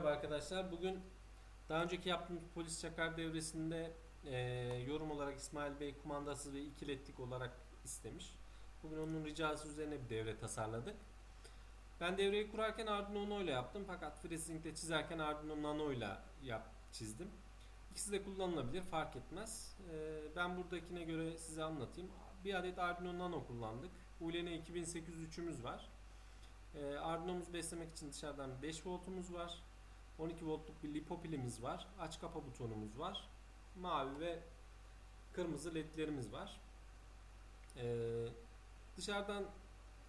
Merhaba arkadaşlar. Bugün daha önceki yaptığımız polis çakar devresinde e, yorum olarak İsmail Bey kumandasız ve ikiletlik olarak istemiş. Bugün onun ricası üzerine bir devre tasarladık. Ben devreyi kurarken Arduino Uno ile yaptım fakat FreeSync'te çizerken Arduino Nano ile yap, çizdim. İkisi de kullanılabilir fark etmez. E, ben buradakine göre size anlatayım. Bir adet Arduino Nano kullandık. ULN 2803'ümüz var. E, Arduino'muzu beslemek için dışarıdan 5 voltumuz var. 12 voltluk bir lipo pilimiz var. Aç kapa butonumuz var. Mavi ve kırmızı ledlerimiz var. Ee, dışarıdan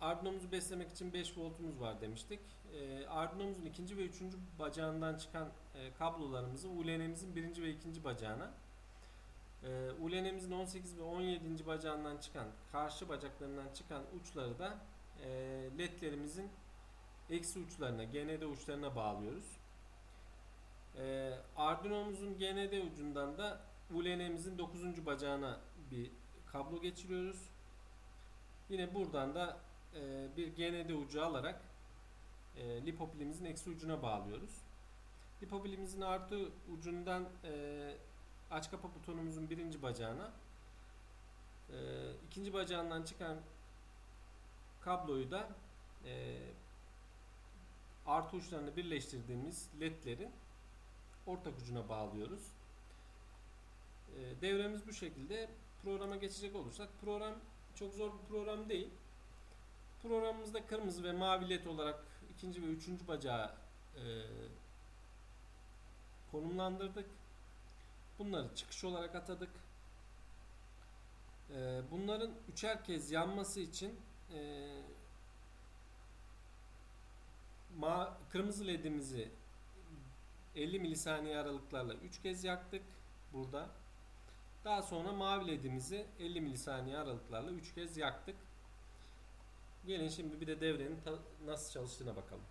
Arduino'muzu beslemek için 5 voltumuz var demiştik. Ee, Arduino'muzun ikinci ve üçüncü bacağından çıkan e, kablolarımızı ULN'imizin birinci ve ikinci bacağına ee, ULN'imizin 18 ve 17. bacağından çıkan karşı bacaklarından çıkan uçları da e, ledlerimizin eksi uçlarına, GND uçlarına bağlıyoruz. Arduino'muzun GND ucundan da ULN'imizin 9. bacağına bir kablo geçiriyoruz. Yine buradan da e, bir GND ucu alarak e, lipo pilimizin eksi ucuna bağlıyoruz. Lipo pilimizin artı ucundan e, aç kapa butonumuzun birinci bacağına e, ikinci bacağından çıkan kabloyu da e, artı uçlarını birleştirdiğimiz ledlerin ortak ucuna bağlıyoruz. E, devremiz bu şekilde. Programa geçecek olursak program çok zor bir program değil. Programımızda kırmızı ve mavi led olarak ikinci ve üçüncü bacağı e, konumlandırdık. Bunları çıkış olarak atadık. E, bunların üçer kez yanması için e, ma kırmızı ledimizi 50 milisaniye aralıklarla 3 kez yaktık burada. Daha sonra mavi ledimizi 50 milisaniye aralıklarla 3 kez yaktık. Gelin şimdi bir de devrenin nasıl çalıştığına bakalım.